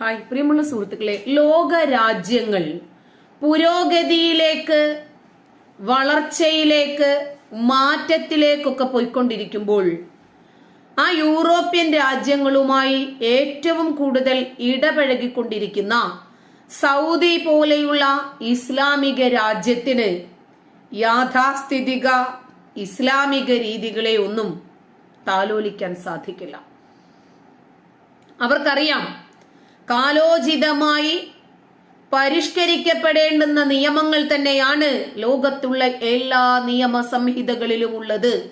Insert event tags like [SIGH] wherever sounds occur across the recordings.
Hi. പ്രിയമുള്ള സുഹൃത്തുക്കളെ ലോക രാജ്യങ്ങൾ പുരോഗതിയിലേക്ക് വളർച്ചയിലേക്ക് മാറ്റത്തിലേക്കൊക്കെ പോയിക്കൊണ്ടിരിക്കുമ്പോൾ ആ യൂറോപ്യൻ രാജ്യങ്ങളുമായി ഏറ്റവും കൂടുതൽ ഇടപഴകിക്കൊണ്ടിരിക്കുന്ന സൗദി പോലെയുള്ള ഇസ്ലാമിക രാജ്യത്തിന് യാഥാസ്ഥിതിക ഇസ്ലാമിക രീതികളെ ഒന്നും താലോലിക്കാൻ സാധിക്കില്ല. അവർക്കറിയാം കാലോചിതമായി പരിഷ്കരിക്കപ്പെടേണ്ടുന്ന നിയമങ്ങൾ തന്നെയാണ് ലോകത്തുള്ള എല്ലാ നിയമ സംഹിതകളിലും ഉള്ളത്.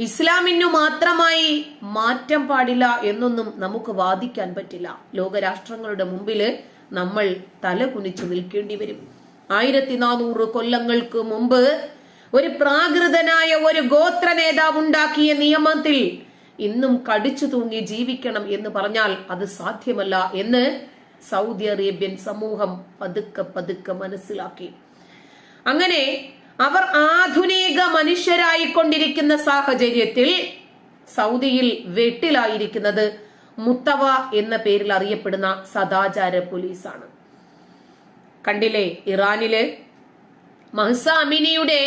ഇസ്ലാമിനു മാത്രമായി മാറ്റം പാടില്ല എന്നൊന്നും നമുക്ക് വാദിക്കാൻ പറ്റില്ല. ലോകരാഷ്ട്രങ്ങളുടെ മുമ്പിൽ നമ്മൾ തല കുനിച്ചു നിൽക്കേണ്ടി വരും. ആയിരത്തി നാനൂറ് കൊല്ലങ്ങൾക്ക് മുമ്പ് ഒരു പ്രാകൃതനായ ഒരു ഗോത്ര നേതാവ് ഉണ്ടാക്കിയ നിയമത്തിൽ ഇന്നും കടിച്ചു തൂങ്ങി ജീവിക്കണം എന്ന് പറഞ്ഞാൽ അത് സാധ്യമല്ല എന്ന് സൗദി അറേബ്യൻ സമൂഹം പതുക്കെ പതുക്കെ മനസ്സിലാക്കി. അങ്ങനെ അവർ ആധുനിക മനുഷ്യരായിക്കൊണ്ടിരിക്കുന്ന സാഹചര്യത്തിൽ സൗദിയിൽ വെട്ടിലായിരിക്കുന്നത് മുത്തവ എന്ന പേരിൽ അറിയപ്പെടുന്ന സദാചാര പോലീസാണ്. കണ്ടില്ലേ ഇറാനിലെ മഹ്സ അമിനിയുടെ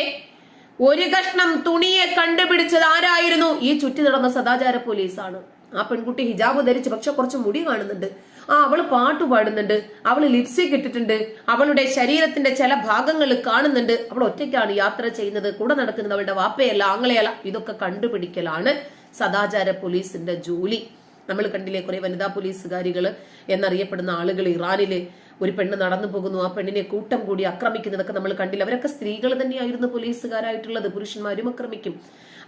ഒരു കഷ്ണം തുണിയെ കണ്ടുപിടിച്ചത് ആരായിരുന്നു? ഈ ചുറ്റി നടന്ന സദാചാര പോലീസാണ്. ആ പെൺകുട്ടി ഹിജാബ് ധരിച്ച് പക്ഷെ കുറച്ച് മുടി കാണുന്നുണ്ട്. ആ അവൾ പാട്ട് പാടുന്നുണ്ട്. അവൾ ലിപ്സ്റ്റിക് ഇട്ടിട്ടുണ്ട്. അവളുടെ ശരീരത്തിന്റെ ചില ഭാഗങ്ങൾ കാണുന്നുണ്ട്. അവൾ ഒറ്റയ്ക്കാണ് യാത്ര ചെയ്യുന്നത്. കൂടെ നടക്കുന്നത് അവളുടെ വാപ്പയല്ല ആങ്ങളെയല്ല. ഇതൊക്കെ കണ്ടുപിടിക്കലാണ് സദാചാര പോലീസിന്റെ ജോലി. നമ്മൾ കണ്ടില്ലേ കുറെ വനിതാ പോലീസുകാരികൾ എന്നറിയപ്പെടുന്ന ആളുകൾ ഇറാനിൽ ഒരു പെണ്ണ് നടന്നു പോകുന്നു ആ പെണ്ണിനെ കൂട്ടം കൂടി ആക്രമിക്കുന്നതൊക്കെ നമ്മൾ കണ്ടില്ല. അവരൊക്കെ സ്ത്രീകൾ തന്നെയായിരുന്നു പോലീസുകാരായിട്ടുള്ളത് പുരുഷന്മാരും ആക്രമിക്കും.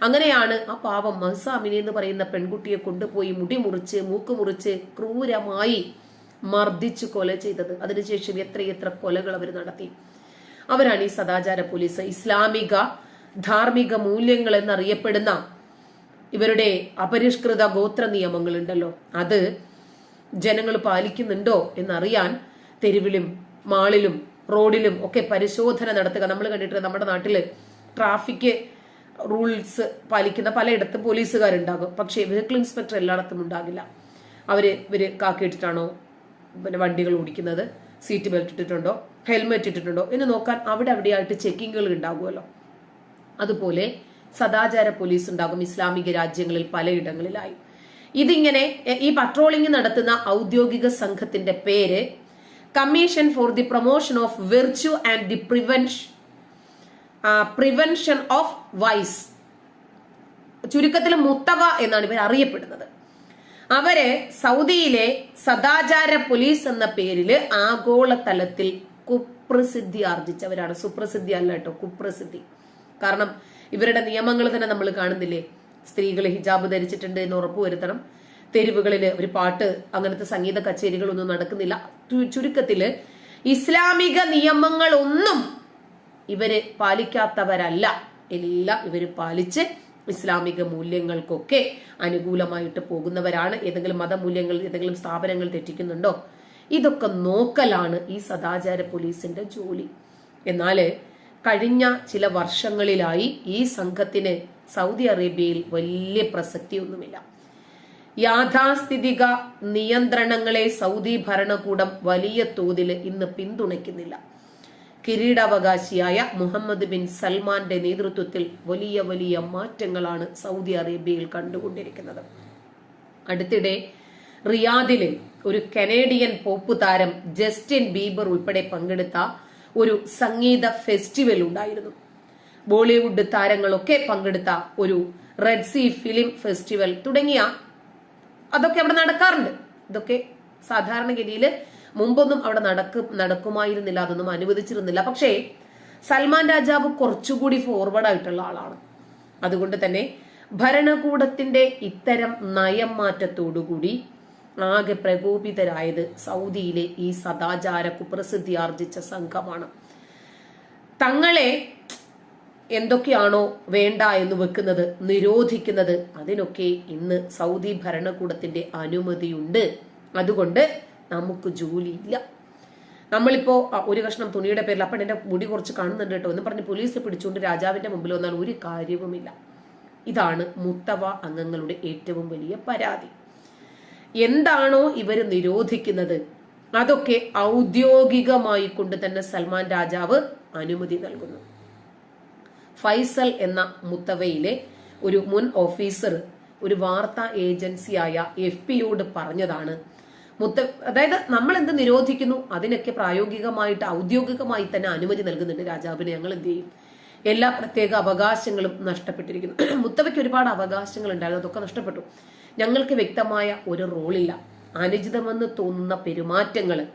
അങ്ങനെയാണ് ആ പാവം മഹസാമിനി എന്ന് പറയുന്ന പെൺകുട്ടിയെ കൊണ്ടുപോയി മുടി മുറിച്ച് മൂക്ക് മുറിച്ച് ക്രൂരമായി മർദ്ദിച്ച് കൊല ചെയ്തത്. അതിനുശേഷം എത്രയെത്ര കൊലകൾ അവർ നടത്തി. അവരാണ് ഈ സദാചാര പോലീസ്. ഇസ്ലാമിക ധാർമ്മിക മൂല്യങ്ങൾ എന്നറിയപ്പെടുന്ന ഇവരുടെ അപരിഷ്കൃത ഗോത്ര നിയമങ്ങൾ ഉണ്ടല്ലോ അത് ജനങ്ങൾ പാലിക്കുന്നുണ്ടോ എന്നറിയാൻ തെരുവിലും മാളിലും റോഡിലും ഒക്കെ പരിശോധന നടത്തുക. നമ്മൾ കണ്ടിട്ട് നമ്മുടെ നാട്ടിൽ ട്രാഫിക് റൂൾസ് പാലിക്കുന്ന പലയിടത്തും പോലീസുകാരുണ്ടാകും. പക്ഷേ വെഹിക്കിൾ ഇൻസ്പെക്ടർ എല്ലായിടത്തും ഉണ്ടാകില്ല. അവർ ഇവർ കാക്കിയിട്ടിട്ടാണോ പിന്നെ വണ്ടികൾ ഓടിക്കുന്നത്? സീറ്റ് ബെൽറ്റ് ഇട്ടിട്ടുണ്ടോ? ഹെൽമെറ്റ് ഇട്ടിട്ടുണ്ടോ? എന്ന് നോക്കാൻ അവിടെ അവിടെയായിട്ട് ചെക്കിങ്ങുകൾ ഉണ്ടാകുമല്ലോ. അതുപോലെ സദാചാര പോലീസ് ഉണ്ടാകും ഇസ്ലാമിക രാജ്യങ്ങളിൽ പലയിടങ്ങളിലായി. ഇതിങ്ങനെ ഈ പട്രോളിംഗ് നടത്തുന്ന ഔദ്യോഗിക സംഘത്തിന്റെ പേര് commission for the promotion of virtue and the prevention prevention of vice ചുരുക്കത്തിൽ മുത്തവ എന്നാണ് ഇവർ അറിയപ്പെടുന്നത്. അവരെ സൗദിയിലെ സദാചാര പോലീസ് എന്ന പേരിൽ ആഗോളതലത്തിൽ കുപ്രസിദ്ധി ആർജിച്ചവരാണ്. സുപ്രസിദ്ധി അല്ല കേട്ടോ കുപ്രസിദ്ധി. കാരണം ഇവരുടെ നിയമങ്ങൾ തന്നെ നമ്മൾ കാണുന്നില്ലേ? സ്ത്രീകൾ ഹിജാബ് ധരിച്ചിട്ടുണ്ട് എന്ന് ഉറപ്പുവരുത്തണം. തെരുവുകളിൽ ഒരു പാട്ട് അങ്ങനത്തെ സംഗീത കച്ചേരികളൊന്നും നടക്കുന്നില്ല. ചുരുക്കത്തിൽ ഇസ്ലാമിക നിയമങ്ങളൊന്നും ഇവർ പാലിക്കാത്തവരല്ല. എല്ലാം ഇവർ പാലിച്ച് ഇസ്ലാമിക മൂല്യങ്ങൾക്കൊക്കെ അനുകൂലമായിട്ട് പോകുന്നവരാണ്. ഏതെങ്കിലും മതമൂല്യങ്ങൾ ഏതെങ്കിലും സ്ഥാപനങ്ങൾ തെറ്റിക്കുന്നുണ്ടോ? ഇതൊക്കെ നോക്കലാണ് ഈ സദാചാര പോലീസിന്റെ ജോലി. എന്നാൽ കഴിഞ്ഞ ചില വർഷങ്ങളിലായി ഈ സംഘത്തിന് സൗദി അറേബ്യയിൽ വലിയ പ്രസക്തിയൊന്നുമില്ല. യാഥാസ്ഥിതിക നിയന്ത്രണങ്ങളെ സൗദി ഭരണകൂടം വലിയ തോതിൽ ഇന്ന് പിന്തുണയ്ക്കുന്നില്ല. കിരീടാവകാശിയായ മുഹമ്മദ് ബിൻ സൽമാന്റെ നേതൃത്വത്തിൽ വലിയ വലിയ മാറ്റങ്ങളാണ് സൗദി അറേബ്യയിൽ കണ്ടുകൊണ്ടിരിക്കുന്നത്. അടുത്തിടെ റിയാദിലെ ഒരു കനേഡിയൻ പോപ്പ് താരം ജസ്റ്റിൻ ബീബർ ഉൾപ്പെടെ പങ്കെടുത്ത ഒരു സംഗീത ഫെസ്റ്റിവൽ ഉണ്ടായിരുന്നു. ബോളിവുഡ് താരങ്ങളൊക്കെ പങ്കെടുത്ത ഒരു റെഡ് സീ ഫിലിം ഫെസ്റ്റിവൽ തുടങ്ങിയ അതൊക്കെ അവിടെ നടക്കാറുണ്ട്. ഇതൊക്കെ സാധാരണഗതിയിൽ മുമ്പൊന്നും അവിടെ നടക്കും നടക്കുമായിരുന്നില്ല അതൊന്നും അനുവദിച്ചിരുന്നില്ല. പക്ഷേ സൽമാൻ രാജാവ് കുറച്ചുകൂടി ഫോർവേഡ് ആയിട്ടുള്ള ആളാണ്. അതുകൊണ്ട് തന്നെ ഭരണകൂടത്തിന്റെ ഇത്തരം നയം മാറ്റത്തോടുകൂടി ആകെ പ്രകോപിതരായത് സൗദിയിലെ ഈ സദാചാര കുപ്രസിദ്ധി ആർജിച്ച സംഘമാണ്. തങ്ങളെ എന്തൊക്കെയാണോ വേണ്ട എന്ന് വെക്കുന്നത് നിരോധിക്കുന്നത് അതിനൊക്കെ ഇന്ന് സൗദി ഭരണകൂടത്തിന്റെ അനുമതിയുണ്ട്. അതുകൊണ്ട് നമുക്ക് ജോലിയില്ല. നമ്മളിപ്പോ ഒരു കഷ്ണം തുണിയുടെ പേരിൽ അപ്പം എന്റെ മുടി കുറച്ച് കാണുന്നുണ്ട് കേട്ടോ എന്ന് പറഞ്ഞ് പോലീസ് പിടിച്ചുകൊണ്ട് രാജാവിന്റെ മുമ്പിൽ വന്നാൽ ഒരു കാര്യവുമില്ല. ഇതാണ് മുത്തവ അംഗങ്ങളുടെ ഏറ്റവും വലിയ പരാതി. എന്താണോ ഇവർ നിരോധിക്കുന്നത് അതൊക്കെ ഔദ്യോഗികമായി കൊണ്ട് തന്നെ സൽമാൻ രാജാവ് അനുമതി നൽകുന്നു. ഫൈസൽ എന്ന മുത്തവയിലെ ഒരു മുൻ ഓഫീസർ ഒരു വാർത്താ ഏജൻസിയായ എഫ് പിയോട് പറഞ്ഞതാണ്. മുത്ത അതായത് നമ്മൾ എന്ത് നിരോധിക്കുന്നു അതിനൊക്കെ പ്രായോഗികമായിട്ട് ഔദ്യോഗികമായി തന്നെ അനുമതി നൽകുന്നുണ്ട് രാജാവിനെ. ഞങ്ങൾ എന്ത് ചെയ്യും? എല്ലാ പ്രത്യേക അവകാശങ്ങളും നഷ്ടപ്പെട്ടിരിക്കുന്നു. [CLEARS THROAT] മുത്തവയ്ക്ക് ഒരുപാട് അവകാശങ്ങൾ ഉണ്ടായിരുന്നു. അതൊക്കെ നഷ്ടപ്പെട്ടു. ഞങ്ങൾക്ക് വ്യക്തമായ ഒരു റോളില്ല. അനുചിതമെന്ന് തോന്നുന്ന പെരുമാറ്റങ്ങൾ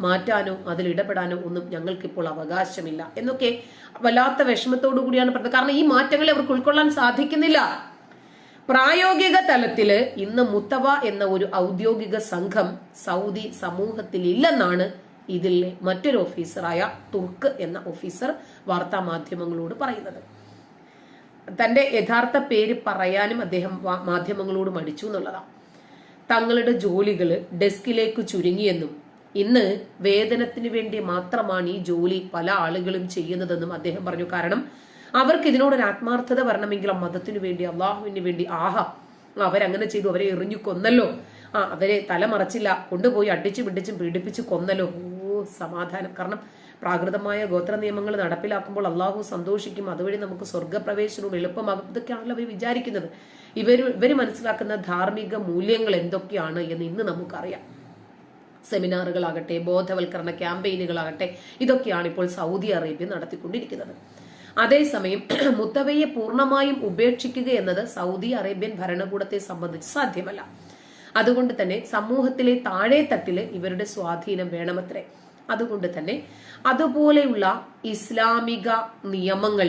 മാറ്റാനോ അതിൽ ഇടപെടാനോ ഒന്നും ഞങ്ങൾക്കിപ്പോൾ അവകാശമില്ല. എന്നൊക്കെ വല്ലാത്ത വിഷമത്തോടു കൂടിയാണ് പറഞ്ഞത്. കാരണം ഈ മാറ്റങ്ങളെ അവർക്ക് ഉൾക്കൊള്ളാൻ സാധിക്കുന്നില്ല. പ്രായോഗിക തലത്തിൽ ഇന്ന് മുത്തവ എന്ന ഒരു ഔദ്യോഗിക സംഘം സൗദി സമൂഹത്തിൽ ഇല്ലെന്നാണ് ഇതിലെ മറ്റൊരു ഓഫീസറായ തുർക്ക് എന്ന ഓഫീസർ വാർത്താ മാധ്യമങ്ങളോട് പറയുന്നത്. തന്റെ യഥാർത്ഥ പേര് പറയാനും അദ്ദേഹം മാധ്യമങ്ങളോട് മടിച്ചു എന്നുള്ളതാണ്. തങ്ങളുടെ ജോലികൾ ഡെസ്കിലേക്ക് ചുരുങ്ങിയെന്നും ഇന്ന് വേതനത്തിന് വേണ്ടി മാത്രമാണ് ഈ ജോലി പല ആളുകളും ചെയ്യുന്നതെന്നും അദ്ദേഹം പറഞ്ഞു. കാരണം അവർക്ക് ഇതിനോടൊരു ആത്മാർത്ഥത വരണമെങ്കിൽ ആ മതത്തിനു വേണ്ടി അള്ളാഹുവിന് വേണ്ടി ആഹാ അവരങ്ങനെ ചെയ്തു അവരെ എറിഞ്ഞു കൊന്നല്ലോ. ആ അവരെ തലമറച്ചില്ല കൊണ്ടുപോയി അടിച്ചു പിടിച്ചും പീഡിപ്പിച്ച് കൊന്നല്ലോ. ഓ സമാധാനം. കാരണം പ്രാകൃതമായ ഗോത്ര നിയമങ്ങൾ നടപ്പിലാക്കുമ്പോൾ അള്ളാഹു സന്തോഷിക്കും. അതുവഴി നമുക്ക് സ്വർഗപ്രവേശനവും എളുപ്പമാകും. ഇതൊക്കെയാണല്ലോ അവർ വിചാരിക്കുന്നത്. ഇവർ ഇവർ മനസ്സിലാക്കുന്ന ധാർമ്മിക മൂല്യങ്ങൾ എന്തൊക്കെയാണ് എന്ന് ഇന്ന് നമുക്കറിയാം. സെമിനാറുകളാകട്ടെ ബോധവൽക്കരണ ക്യാമ്പയിനുകളാകട്ടെ ഇതൊക്കെയാണ് ഇപ്പോൾ സൗദി അറേബ്യ നടത്തിക്കൊണ്ടിരിക്കുന്നത്. അതേസമയം [CLEARS THROAT] മുത്തവയെ പൂർണമായും ഉപേക്ഷിക്കുക എന്നത് സൗദി അറേബ്യൻ ഭരണകൂടത്തെ സംബന്ധിച്ച് സാധ്യമല്ല. അതുകൊണ്ട് തന്നെ സമൂഹത്തിലെ താഴെ തട്ടിൽ ഇവരുടെ സ്വാധീനം വേണമത്രേ. അതുകൊണ്ട് തന്നെ അതുപോലെയുള്ള ഇസ്ലാമിക നിയമങ്ങൾ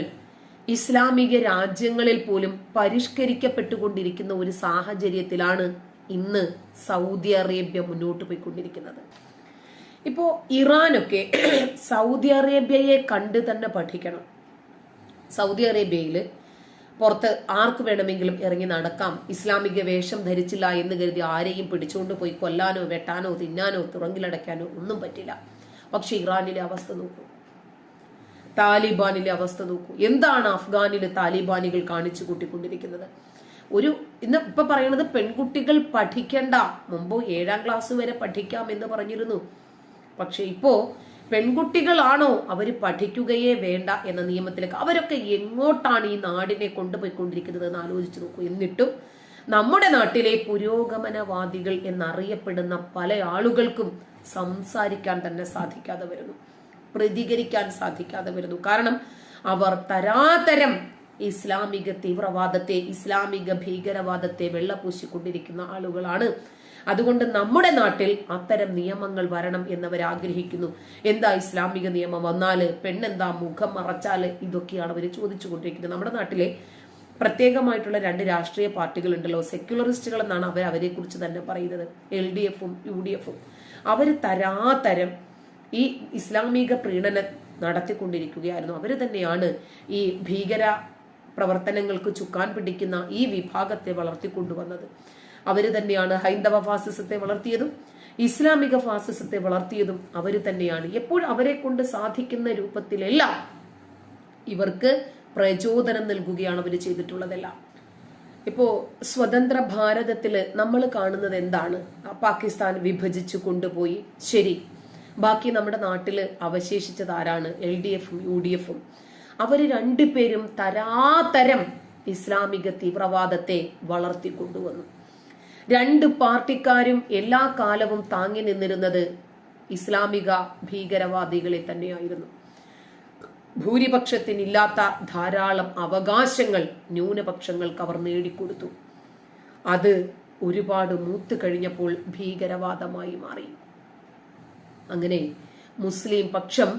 ഇസ്ലാമിക രാജ്യങ്ങളിൽ പോലും പരിഷ്കരിക്കപ്പെട്ടുകൊണ്ടിരിക്കുന്ന ഒരു സാഹചര്യത്തിലാണ് ഇന്ന് സൗദി അറേബ്യ മുന്നോട്ട് പോയിക്കൊണ്ടിരിക്കുന്നത്. ഇപ്പോ ഇറാനൊക്കെ [CLEARS THROAT] സൗദി അറേബ്യയെ കണ്ട് തന്നെ പഠിക്കണം. സൗദി അറേബ്യയിൽ പുറത്ത് ആർക്ക് വേണമെങ്കിലും ഇറങ്ങി നടക്കാം. ഇസ്ലാമിക വേഷം ധരിച്ചില്ല എന്ന് കരുതി ആരെയും പിടിച്ചുകൊണ്ട് പോയി കൊല്ലാനോ വെട്ടാനോ തിന്നാനോ തുറങ്കിലടയ്ക്കാനോ ഒന്നും പറ്റില്ല. പക്ഷെ ഇറാനിലെ അവസ്ഥ നോക്കൂ. താലിബാനിലെ അവസ്ഥ നോക്കൂ. എന്താണ് അഫ്ഗാനിലെ താലിബാനികൾ കാണിച്ചു കൂട്ടിക്കൊണ്ടിരിക്കുന്നത്? ഒരു ഇന്ന് ഇപ്പൊ പറയുന്നത് പെൺകുട്ടികൾ പഠിക്കണ്ട. മുമ്പ് ഏഴാം ക്ലാസ് വരെ പഠിക്കാം എന്ന് പറഞ്ഞിരുന്നു. പക്ഷെ ഇപ്പോ പെൺകുട്ടികളാണോ അവർ പഠിക്കുകയേ വേണ്ട എന്ന നിയമത്തിലേക്ക് അവരൊക്കെ എങ്ങോട്ടാണ് ഈ നാടിനെ കൊണ്ടുപോയിക്കൊണ്ടിരിക്കുന്നത് എന്ന് ആലോചിച്ചു നോക്കൂ. എന്നിട്ടും നമ്മുടെ നാട്ടിലെ പുരോഗമനവാദികൾ എന്നറിയപ്പെടുന്ന പല ആളുകൾക്കും സംസാരിക്കാൻ തന്നെ സാധിക്കാതെ വരുന്നു. പ്രതികരിക്കാൻ സാധിക്കാതെ വരുന്നു. കാരണം അവർ തരാതരം ഇസ്ലാമിക തീവ്രവാദത്തെ ഇസ്ലാമിക ഭീകരവാദത്തെ വെള്ളപൂശിക്കൊണ്ടിരിക്കുന്ന ആളുകളാണ്. അതുകൊണ്ട് നമ്മുടെ നാട്ടിൽ അത്തരം നിയമങ്ങൾ വരണം എന്നവർ ആഗ്രഹിക്കുന്നു. എന്താ ഇസ്ലാമിക നിയമം വന്നാൽ പെണ്ണെന്താ മുഖം മറച്ചാൽ ഇതൊക്കെയാണ് അവർ ചോദിച്ചുകൊണ്ടിരിക്കുന്നത്. നമ്മുടെ നാട്ടിലെ പ്രത്യേകമായിട്ടുള്ള രണ്ട് രാഷ്ട്രീയ പാർട്ടികൾ ഉണ്ടല്ലോ സെക്യുലറിസ്റ്റുകൾ എന്നാണ് അവർ അവരെ കുറിച്ച് തന്നെ പറയുന്നത്. എൽ ഡി എഫും യു ഡി എഫും. അവർ തരാതരം ഈ ഇസ്ലാമിക പ്രീണന നടത്തിക്കൊണ്ടിരിക്കുകയായിരുന്നു. അവർ തന്നെയാണ് ഈ ഭീകര പ്രവർത്തനങ്ങൾക്ക് ചുക്കാൻ പിടിക്കുന്ന ഈ വിഭാഗത്തെ വളർത്തിക്കൊണ്ടുവന്നത്. അവർ തന്നെയാണ് ഹൈന്ദവ ഫാസിസത്തെ വളർത്തിയതും ഇസ്ലാമിക ഫാസിസത്തെ വളർത്തിയതും അവർ തന്നെയാണ്. എപ്പോഴും അവരെ കൊണ്ട് സാധിക്കുന്ന രൂപത്തിലെല്ലാം ഇവർക്ക് പ്രചോദനം നൽകുകയാണ് അവർ ചെയ്തിട്ടുള്ളതെല്ലാം. ഇപ്പോ സ്വതന്ത്ര ഭാരതത്തിൽ നമ്മൾ കാണുന്നത് എന്താണ്? പാകിസ്ഥാൻ വിഭജിച്ചു കൊണ്ടുപോയി. ശരി. ബാക്കി നമ്മുടെ നാട്ടിൽ അവശേഷിച്ചത് ആരാണ്? എൽ ഡി എഫും യു ഡി എഫും. അവർ രണ്ടുപേരും തരാതരം ഇസ്ലാമിക തീവ്രവാദത്തെ വളർത്തിക്കൊണ്ടുവന്നു രണ്ട് പാർട്ടിക്കാരും എല്ലാ കാലവും താങ്ങി നിന്നിരുന്നത് ഇസ്ലാമിക ഭീകരവാദികളെ തന്നെയായിരുന്നു. ഭൂരിപക്ഷത്തിനില്ലാത്ത ധാരാളം അവകാശങ്ങൾ ന്യൂനപക്ഷങ്ങൾക്ക് അവർ നേടിക്കൊടുത്തു. അത് ഒരുപാട് മൂത്ത് കഴിഞ്ഞപ്പോൾ ഭീകരവാദമായി മാറി. അങ്ങനെ മുസ്ലിം പക്ഷം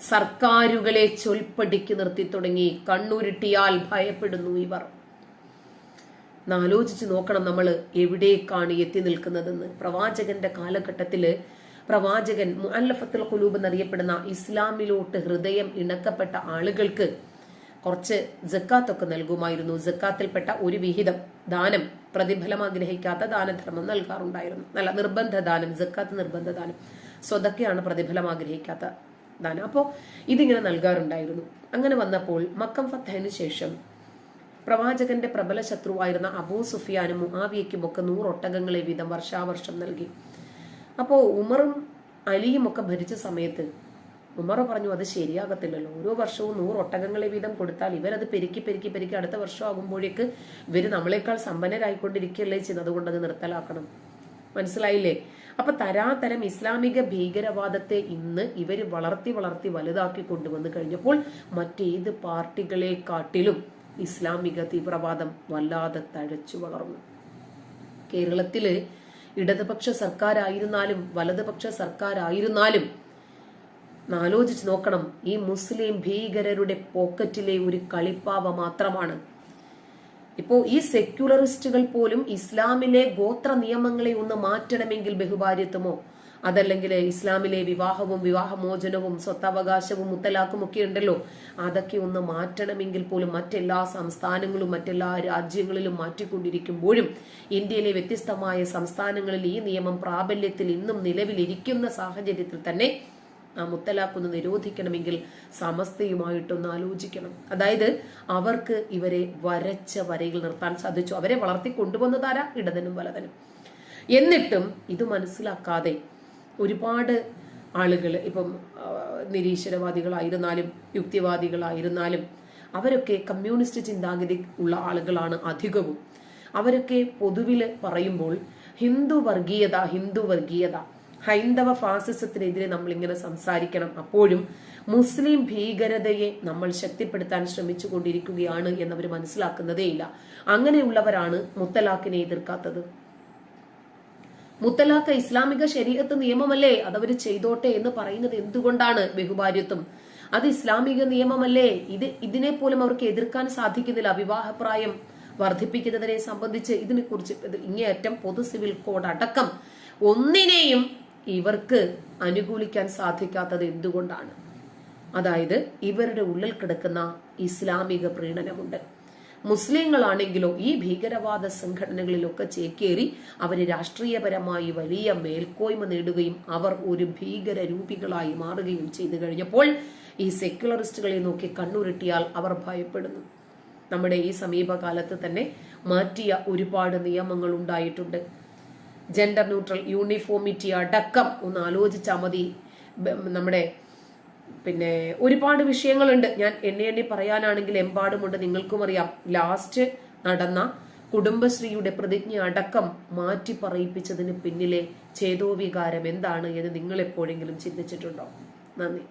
സർക്കാരുകളെ ചൊൽപ്പടിക്ക് നിർത്തി തുടങ്ങി. കണ്ണുരുട്ടിയാൽ ഭയപ്പെടുന്നു ഇവർ. ആലോചിച്ച് നോക്കണം നമ്മൾ എവിടേക്കാണ് എത്തി നിൽക്കുന്നതെന്ന്. പ്രവാചകന്റെ കാലഘട്ടത്തിൽ പ്രവാചകൻ മുഅല്ലഫത്തുൽ ഖുലൂബ് എന്നറിയപ്പെടുന്ന ഇസ്ലാമിലോട്ട് ഹൃദയം ഇണക്കപ്പെട്ട ആളുകൾക്ക് കുറച്ച് ജക്കാത്തൊക്കെ നൽകുമായിരുന്നു. ജക്കാത്തിൽപ്പെട്ട ഒരു വിഹിതം ദാനം പ്രതിഫലം ആഗ്രഹിക്കാത്ത ദാനധർമ്മം നൽകാറുണ്ടായിരുന്നു. നല്ല നിർബന്ധ ദാനം ജക്കാത്ത് നിർബന്ധ ദാനം സ്വതൊക്കെയാണ് പ്രതിഫലം ആഗ്രഹിക്കാത്ത ദാനം അപ്പോൾ ഇതിങ്ങനെ നൽകാറുണ്ടായിരുന്നു. അങ്ങനെ വന്നപ്പോൾ മക്കം ഫത്തഹിന് ശേഷം പ്രവാചകന്റെ പ്രബല ശത്രുവായിരുന്ന അബൂ സുഫിയാനും മുആവിയയ്ക്കും ഒക്കെ നൂറൊട്ടകങ്ങളെ വീതം വർഷാവർഷം നൽകി. അപ്പോൾ ഉമറും അലിയും ഒക്കെ ഭരിച്ച സമയത്ത് ഉമർ പറഞ്ഞു അത് ശരിയാകത്തില്ലല്ലോ. ഓരോ വർഷവും നൂറ് ഒട്ടകങ്ങളെ വീതം കൊടുത്താൽ ഇവരത് പെരുക്കി പെരുക്കി പെരുക്കി അടുത്ത വർഷം ആകുമ്പോഴേക്ക് ഇവർ നമ്മളെക്കാൾ സമ്പന്നരായിക്കൊണ്ടിരിക്കുകയല്ലേ ചെയ്യുന്നത്? അതുകൊണ്ട് അത് നിർത്തലാക്കണം. മനസ്സിലായില്ലേ? അപ്പൊ തരാതരം ഇസ്ലാമിക ഭീകരവാദത്തെ ഇന്ന് ഇവർ വളർത്തി വളർത്തി വലുതാക്കി കൊണ്ടുവന്നു കഴിഞ്ഞപ്പോൾ മറ്റേത് പാർട്ടികളെക്കാട്ടിലും ഇസ്ലാമിക തീവ്രവാദം വല്ലാതെ തഴച്ചു വളർന്നു. കേരളത്തിൽ ഇടതുപക്ഷ സർക്കാരായിരുന്നാലും വലതുപക്ഷ സർക്കാരായിരുന്നാലും ആലോചിച്ച് നോക്കണം ഈ മുസ്ലിം ഭീകരരുടെ പോക്കറ്റിലെ ഒരു കളിപ്പാവ മാത്രമാണ് ഇപ്പോ ഈ സെക്യുലറിസ്റ്റുകൾ പോലും ഇസ്ലാമിലെ ഗോത്ര നിയമങ്ങളെ ഒന്ന് മാറ്റണമെങ്കിൽ ബഹുഭാര്യത്വമോ അതല്ലെങ്കിൽ ഇസ്ലാമിലെ വിവാഹവും വിവാഹമോചനവും സ്വത്തവകാശവും മുത്തലാക്കും ഒക്കെ ഉണ്ടല്ലോ. അതൊക്കെ ഒന്ന് മാറ്റണമെങ്കിൽ പോലും മറ്റെല്ലാ സംസ്ഥാനങ്ങളും മറ്റെല്ലാ രാജ്യങ്ങളിലും മാറ്റിക്കൊണ്ടിരിക്കുമ്പോഴും ഇന്ത്യയിലെ വ്യത്യസ്തമായ സംസ്ഥാനങ്ങളിൽ ഈ നിയമം പ്രാബല്യത്തിൽ ഇന്നും നിലവിലിരിക്കുന്ന സാഹചര്യത്തിൽ തന്നെ ആ മുത്തലാഖൊന്ന് നിരോധിക്കണമെങ്കിൽ സമസ്തയുമായിട്ടൊന്ന് ആലോചിക്കണം. അതായത് അവർക്ക് ഇവരെ വരച്ച വരയിൽ നിർത്താൻ സാധിച്ചു. അവരെ വളർത്തി കൊണ്ടുവന്നതാരാ ഇടതനും വലതനും. എന്നിട്ടും ഇത് മനസ്സിലാക്കാതെ ഒരുപാട് ആളുകൾ ഇപ്പം നിരീശ്വരവാദികളായിരുന്നാലും യുക്തിവാദികളായിരുന്നാലും അവരൊക്കെ കമ്മ്യൂണിസ്റ്റ് ചിന്താഗതി ഉള്ള ആളുകളാണ് അധികവും. അവരൊക്കെ പൊതുവിൽ പറയുമ്പോൾ ഹിന്ദു വർഗീയത ഹിന്ദു വർഗീയത ഹൈന്ദവ ഫാസിസത്തിനെതിരെ നമ്മൾ ഇങ്ങനെ സംസാരിക്കണം. അപ്പോഴും മുസ്ലിം ഭീകരതയെ നമ്മൾ ശക്തിപ്പെടുത്താൻ ശ്രമിച്ചു കൊണ്ടിരിക്കുകയാണ് എന്നവർ മനസ്സിലാക്കുന്നതേയില്ല. അങ്ങനെയുള്ളവരാണ് മുത്തലാഖിനെ എതിർക്കാത്തത്. മുത്തലാഖ് ഇസ്ലാമിക ശരീരത്ത് നിയമമല്ലേ? അതവർ ചെയ്തോട്ടെ എന്ന് പറയുന്നത് എന്തുകൊണ്ടാണ് ബഹുഭാര്യത്വം? അത് ഇസ്ലാമിക നിയമമല്ലേ? ഇത് ഇതിനെ പോലും അവർക്ക് എതിർക്കാൻ സാധിക്കുന്നില്ല. വിവാഹപ്രായം വർദ്ധിപ്പിക്കുന്നതിനെ സംബന്ധിച്ച് ഇതിനെക്കുറിച്ച് ഇത് ഇങ്ങേയറ്റം പൊതു സിവിൽ കോഡ് അടക്കം ഒന്നിനെയും ഇവർക്ക് അനുകൂലിക്കാൻ സാധിക്കാത്തത് എന്തുകൊണ്ടാണ്? അതായത് ഇവരുടെ ഉള്ളിൽ കിടക്കുന്ന ഇസ്ലാമിക പ്രീണനമുണ്ട്. മുസ്ലിങ്ങളാണെങ്കിലോ ഈ ഭീകരവാദ സംഘടനകളിലൊക്കെ ചേക്കേറി അവർ രാഷ്ട്രീയപരമായി വലിയ മേൽക്കോയ്മ നേടുകയും അവർ ഒരു ഭീകര രൂപികളായി മാറുകയും ചെയ്തു കഴിഞ്ഞപ്പോൾ ഈ സെക്യുലറിസ്റ്റുകളെ നോക്കി കണ്ണുരുട്ടിയാൽ അവർ ഭയപ്പെടുന്നു. നമ്മുടെ ഈ സമീപകാലത്ത് തന്നെ മാറ്റിയ ഒരുപാട് നിയമങ്ങൾ ഉണ്ടായിട്ടുണ്ട്. ജെൻഡർ ന്യൂട്രൽ യൂണിഫോമിറ്റി അടക്കം ഒന്ന് ആലോചിച്ചാൽ മതി. നമ്മുടെ പിന്നെ ഒരുപാട് വിഷയങ്ങളുണ്ട്. ഞാൻ എണ്ണി എണ്ണി പറയാനാണെങ്കിൽ എമ്പാടുമുണ്ട്. നിങ്ങൾക്കും അറിയാം. ലാസ്റ്റ് നടന്ന കുടുംബശ്രീയുടെ പ്രതിജ്ഞ അടക്കം മാറ്റി പറയിപ്പിച്ചതിന് പിന്നിലെ ചേതോവികാരം എന്താണ് എന്ന് നിങ്ങൾ എപ്പോഴെങ്കിലും ചിന്തിച്ചിട്ടുണ്ടോ? നന്ദി.